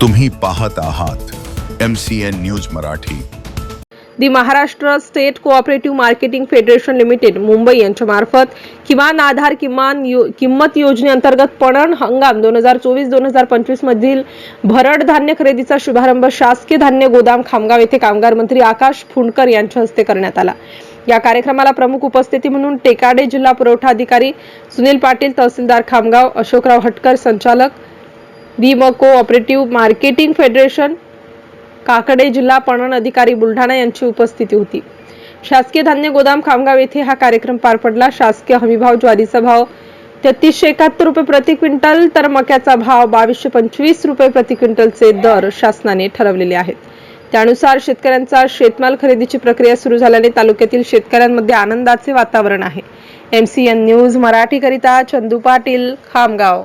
तुम्ही पाहत आहात M C N news Marathi. The Maharashtra state cooperative marketing federation limited Mumbai यांच्या मार्फत किमान आधार किमान यो, किंमत योजनेअंतर्गत पणन हंगाम दोन हजार चोवीस दोन हजार पंचवीस मधील भरड धान्य खरेदीचा शुभारंभ शासकीय धान्य गोदाम खामगाव येथे कामगार मंत्री आकाश फुंडकर यांच्या हस्ते करण्यात आला. या कार्यक्रमाला प्रमुख उपस्थिती म्हणून टेकाडे जिल्हा पुरवठा अधिकारी सुनील पाटील तहसीलदार खामगाव अशोकराव हटकर संचालक Bhim cooperative marketing federation Kakade जिल्हा पणन अधिकारी बुलढाणा यांची उपस्थिती होती. शासकीय धान्य गोदाम खामगाव येथे हा कार्यक्रम पार पडला. शासकीय हमीभाव ज्वारीचा भाव तेहतीसशे एकाहत्तर रुपये प्रति क्विंटल तर मक्याचा भाव बावीसशे पंचवीस रुपये प्रति क्विंटलचे दर शासनाने ठरवलेले आहेत. त्यानुसार शेतकऱ्यांचा शेतमाल खरेदीची प्रक्रिया सुरू झाल्याने तालुक्यातील शेतकऱ्यांमध्ये आनंदाचे वातावरण आहे. एम सी एन न्यूज मराठीकरिता चंदू पाटील खामगाव.